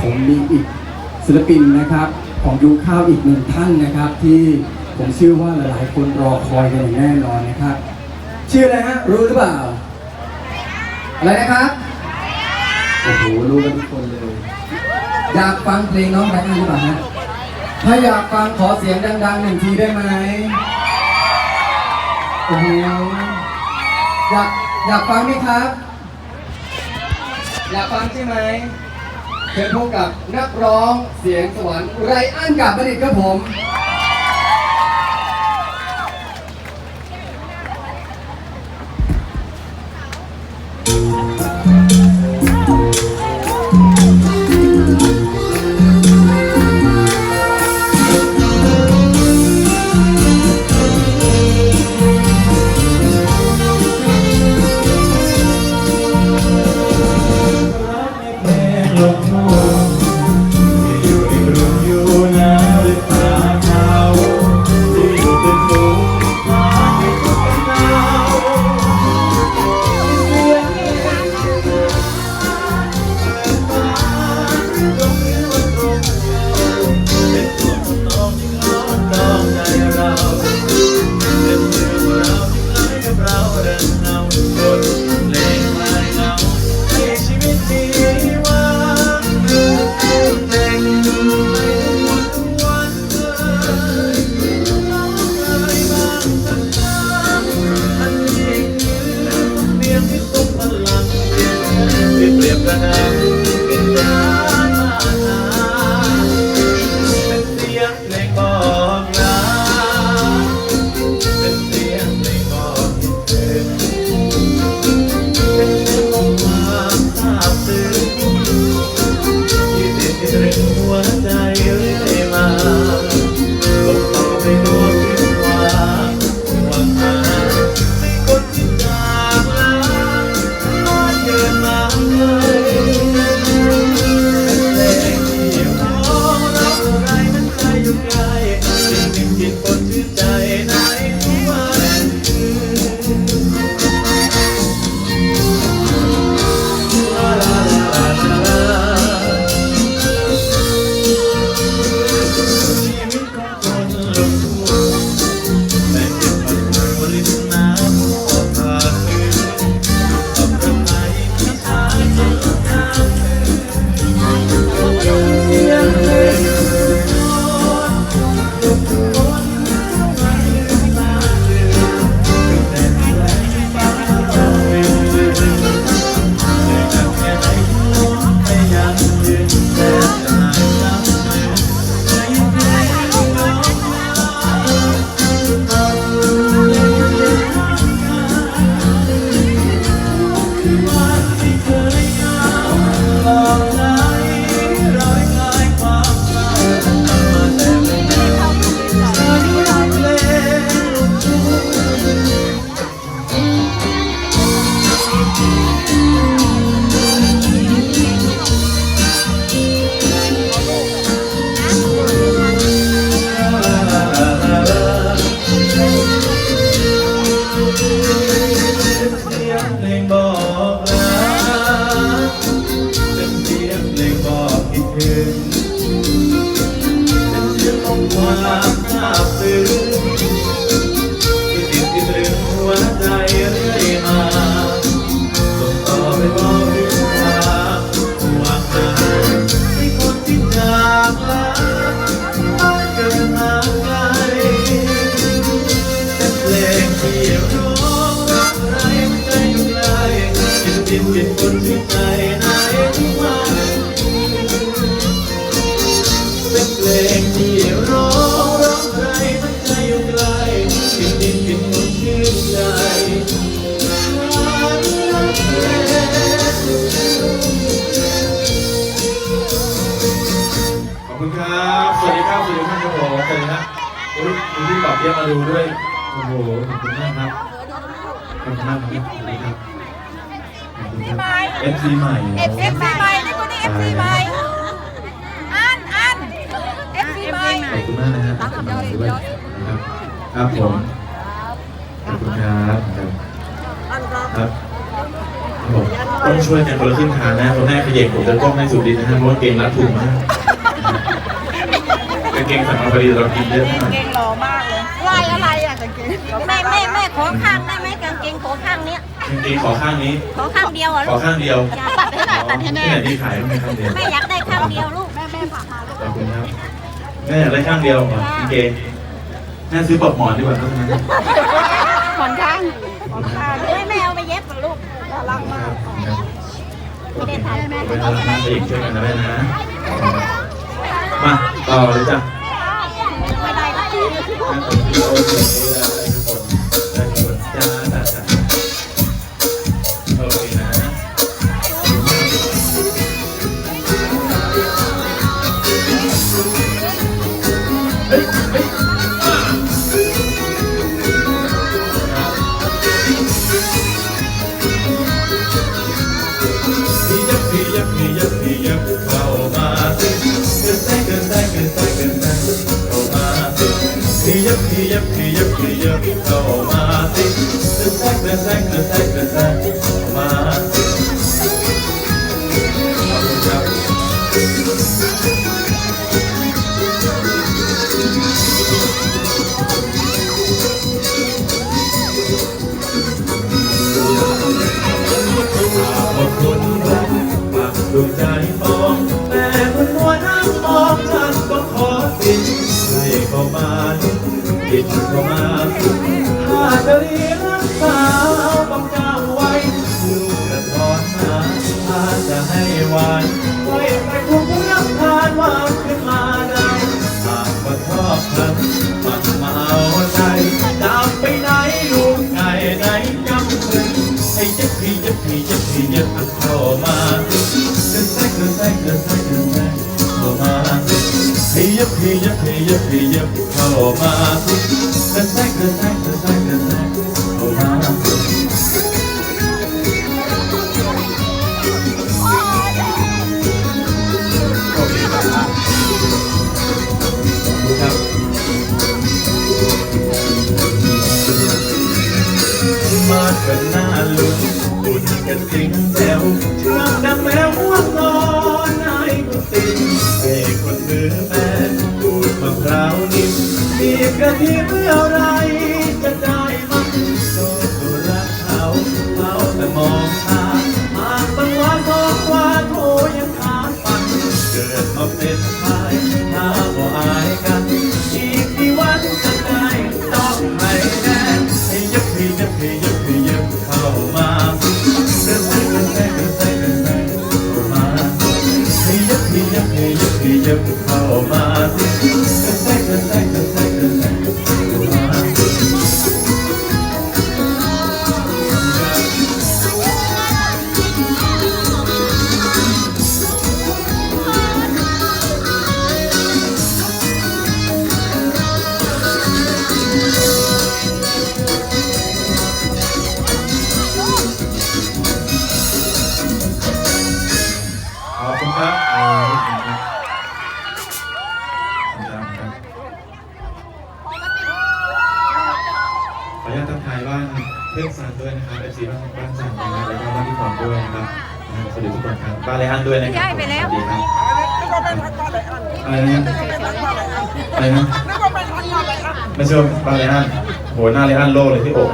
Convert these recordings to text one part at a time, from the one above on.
ผมมีอีกศิลปินนะครับ ของยุคข้าวอีกหนึ่งท่านนะครับ ที่ผมเชื่อว่าหลายๆ คนรอคอยกันอย่างแน่นอนนะครับ ชื่ออะไรฮะรู้หรือเปล่า อะไรนะครับโอ้โหรู้กันทุกคนเลย อยากฟังเพลงน้องไรอันหรือเปล่าฮะถ้าอยากฟังขอเสียงดังๆหนึ่งทีได้ไหมโอ้โหอยากอยากฟังไหมครับ อยากฟังใช่ไหม เชิญพบกับนักร้องเสียงสวรรค์ไรอันกับบัณฑิตครับผม คุณมากครับสวัสดีครับขอบคุณครับเอฟซีใหม่เอฟเอฟซีใหม่นี่คนนี้เอฟซีใหม่อันอันเอฟซีใหม่ขอบคุณมากนะครับขอบคุณมากด้วยนะครับครับผมขอบคุณครับครับครับครับผมต้องช่วยกันคนละครึ่งทางนะคนแรกขยิบผมจะก้มให้สุดดินนะฮะเพราะว่าเกงรัดถุงมากกางเกงสั่งมาพอดีเรากินเยอะมากเก่งหล่อมากเลยลายอะไรอะกางเกงแม่แม่แม่ขอข้างได้ไหมกาง เกงขอข้างเนี้ยกางเกงขอข้างนี้ ขอข้างเดียวอะขลูอกข้างเดียวอย่าตัดให้หน่อยตัดให้ที่แม่ไหนที่ขายไม่ข้างเดียวแม่อยากได้ข้างเดียวลูก แม่แม่ผ่าพาลูกขอบคุณครับแม่อยากได้ข้างเดียวเหรอกางเกงแม่ซื้อปลอกหมอนดีกว่าครับหมอนข้างหมอนข้างเฮ้ยแม่เอาไปเย็บกับลูกน่ารักมากไม่ได้ทำแม่เป็นอะไรนะอีกช่วยกันนะแม่นะ มาต่อเลยจ้ะ ไม่ได้ละโอเคได้ทุกคน พี่ยับพี่ยับพี่ยับพี่ยับเข้ามาสิเกินแท้เกินแท้เกินแท้เกินแท้เข้ามาสิขอบคุณครับขอบคุณรักฝากดวงใจฟอง มาถ้าจะเรียนรักษาเอาต้องจ้าไว้ลูกกระทอนมาถ้าจะให้หวานไว้ไปทุกรับทานหวานขึ้นมาได้หากว่าชอบกันมันมาเอาใจดามไปไหนลูกไก่ไหนจำคืนให้ยับพี่ยับพี่ยับพี่ยับเข้ามาเกินแท้เกินแท้เกินแท้เกินแท้เข้ามา ให้ยับพี่ยับพี่ยับพี่ยับเข้ามาเกินแท้เกินแท้เกินแท้เกินแท้เข้ามาโอเครับมากันหน้าลุงบุญกันจริงแจ๋วเชื่องดังแมวง่วงนอนในกุฏิให้คนมือแม่ดู ดมะพร้าวนิ่มมีกระทิเมื่อไร นซันด้วยนะครับเอฟซีบ้านบ้านซันนะครับแล้วก็บ้านที่ฟอมด้วยนะครับนะครับสวัสดีทุกคนครับบ้านไรอันด้วยนะครับย้ายไปแล้ว สวัสดีครับอะไรนะอะไรนะไม่ใช่บ้านไรอันโหหน้าไรอันโล่เลยที่อก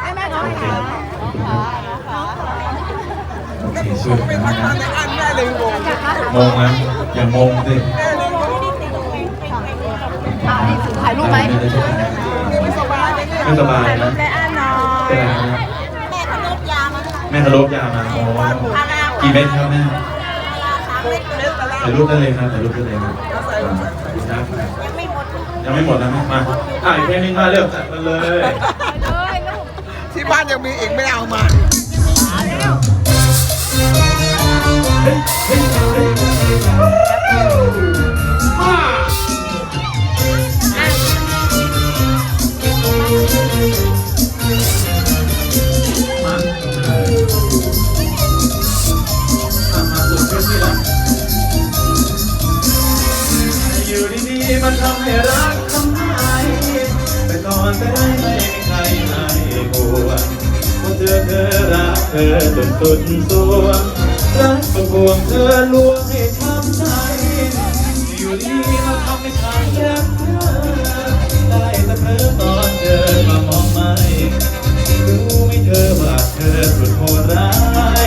ให้แม่น้องโอเคค่ะขอบคุณครับโอเคช่วยกันนะงงนะอย่างงงสิถ่ายรูปไหมไม่สบาย ไม่สบายนะแม่อ่านหน่อเป็นยไรนะแม่เขาลดยามาแม่ทะลบยามาอ๋อกี่เม็ดครับแม่สามเม็ดเลยถ่ายรูปได้เลยครับถ่ายรูปได้เลยครับขอบคุณครับยังไม่หมดยังไม่หมดนะแม่มาอะอีกเพลงหนึงมาเร็วจัดมาเลยเลยลูกที่บ้านยังมีอีกไม่เอามามา เธอจนสุดสวงรักประพวงเธอลวงให้ทำใจ อยู่ดีมาทำให้ฉันรักเธอได้แต่เธอตอนเดินมามองไม่รู้ไม่เธอว่าเธอสุดโหดร้า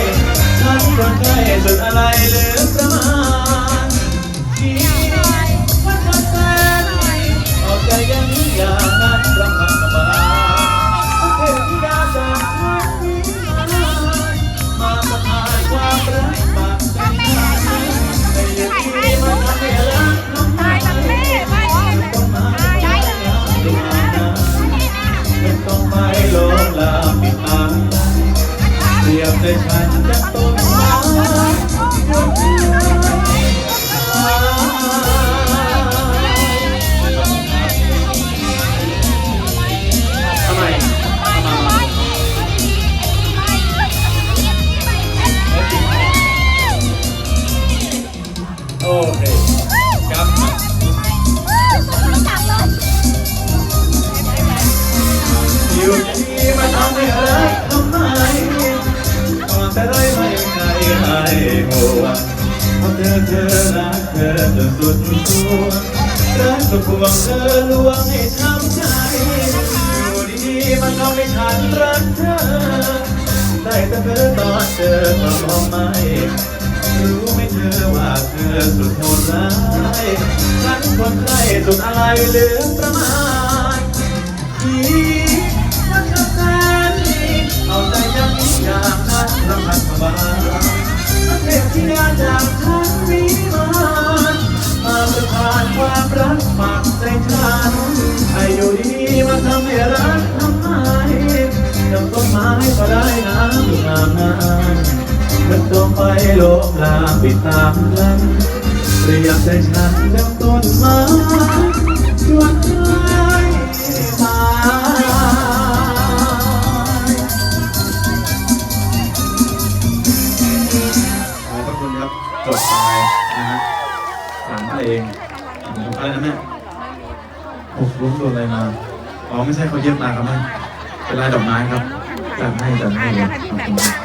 ยฉันรักใครจนอะไรเลย อเธอรักเธอจนสุดตัวรักก็พวงเธอลวงให้ช้ำใจอยู่ดีๆมันทำให้ฉันรักเธอ ได้แต่เธอตอนเธอมามองไม่รู้ไหมเธอว่าเธอสุดโหดร้ายฉันคนใครสุดอะไรเหลือประมาณ ไม้ก็ได้น้ำงามนานมันต้องไปโลบลามปิดตามลันเรียบใจฉันดังต้นไม้ดวงใจตายขอบคุณครับจบไปนะฮะสามเพลงอะไรนะแม่โอ้ล้มโดนอะไรมา อ๋อ ไม่ใช่เขาเย็บมาครับแม่เป็นลายดอกไม้ครับ จัดให้จัดให้เลยขอบคุณครับ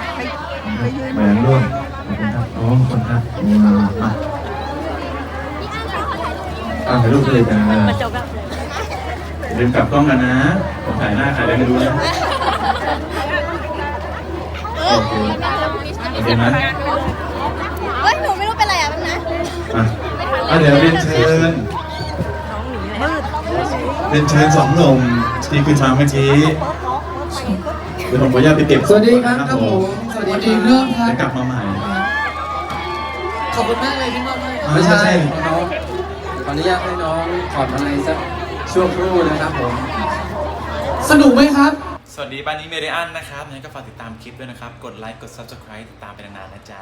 แหวนร่วงขอบคุณครับอ๋อขอบคุณครับอืมาอ่าถ่ายรูปเลยกันนะอย่าลืมกลับกล้องกันนะผมถ่ายหน้าใครได้ไม่รู้นะโอเคโอเคไหมเฮ้ยหนูไม่รู้เป็นไรอะแป๊บนะอะเดี๋ยวเรียนเชิญเรียนเชิญสองหนุ่มที่ขึ้นมาเมื่อกี้ เดี๋ยวผมขออนุญาตไปเก็บสวัสดีครับครับผมสวัสดีเรื่องครัจะบกลับมาใหม่ ขอบคุณมากเลยที่มอบให้อะไม่ใช่น้องขออนุญาตให้น้องถอดอะไรสักช่วงครู่นะครับผม สนุกไหมครับ สวัสดีบ้านนี้เมเดียอันนะครับงั้นก็ฝากติดตามคลิปด้วยนะครับ กดไลค์ กด Subscribe ติดตามไปนานๆนะจ๊ะ